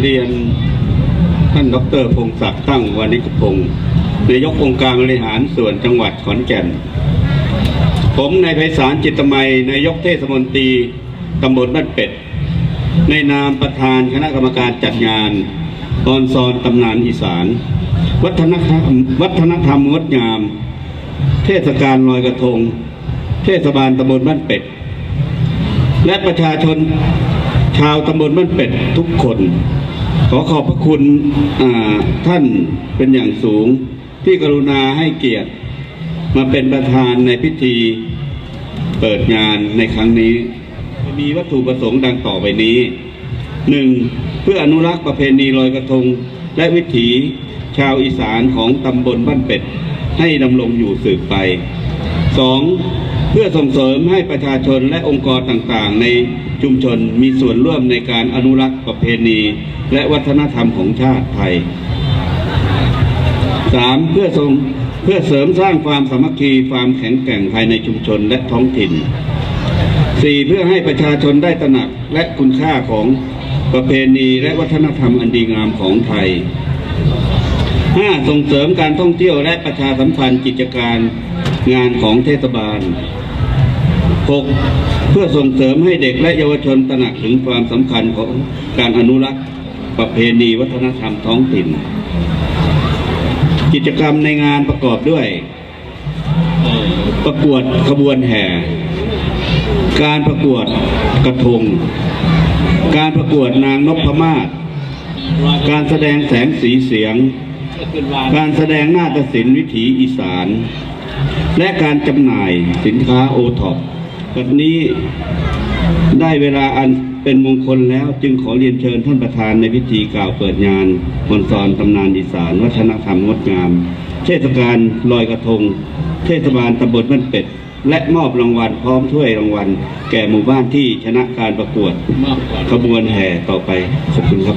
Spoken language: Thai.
เรียนท่านดรพงศักดิ์ตั้งวานิชพงศ์นายกองค์การบริหารส่วนจังหวัดขอนแก่น ผมนายไพศาลจิตมัยนายกเทศมนตรีตำบลบ้านเป็ด ในนามประธานคณะกรรมการจัดงานออนซอนตำนานอีสาน วัฒนธรรมวัฒนธรรมงดงาม เทศกาลลอยกระทง เทศบาลตำบลบ้านเป็ด และประชาชนชาวตำบลบ้านเป็ดทุกคน ขอขอบพระคุณท่านเป็นอย่างสูง ที่กรุณาให้เกียรติ มาเป็นประธานในพิธีเปิดงานในครั้งนี้ มีวัตถุประสงค์ดังต่อไปนี้หนึ่งเพื่ออนุรักษ์ประเพณีลอยกระทง และวิถีชาวอีสานของตำบลบ้านเป็ด ให้ดำรงอยู่สืบไป สองเพื่อส่งเสริมให้ประชาชนและองค์กรต่างๆ ในชุมชนมีส่วนร่วมในการอนุรักษ์ประเพณี และวัฒนธรรมของชาติไทยสามเพื่อส่งเพื่อเสริมสร้างความสามัคคีความแข็งแกร่งภายในชุมชนและท้องถิ่นสี่เพื่อให้ประชาชนได้ตระหนักและคุณค่าของประเพณีและวัฒนธรรมอันดีงามของไทยห้าส่งเสริมการท่องเที่ยวและประชาสัมพันธ์กิจการ งานของเทศบาลหกเพื่อส่งเสริมให้เด็กและเยาวชนตระหนักถึงความสำคัญของการอนุรักษ์ประเพณีวัฒนธรรมท้องถิ่น กิจกรรมในงานประกอบด้วย ประกวดขบวนแห่ การประกวดกระทง การประกวดนางนพมาศการแสดงแสงสีเสียง การแสดงนาฏศิลป์วิถีอีสาน และการจำหน่ายสินค้าโอท็อปวันนี้ได้เวลาอันเป็นมงคลแล้วจึงขอเรียนเชิญท่านประธานในพิธีกล่าวเปิดงานมนซอนตำนานอีสาน วัฒนธรรมงดงาม เทศกาลลอยกระทง เทศบาลตำบลบ้านเป็ด และมอบรางวัลพร้อมถ้วยรางวัล แก่หมู่บ้านที่ชนะการประกวดขบวนแห่ต่อไปขอบคุณครับ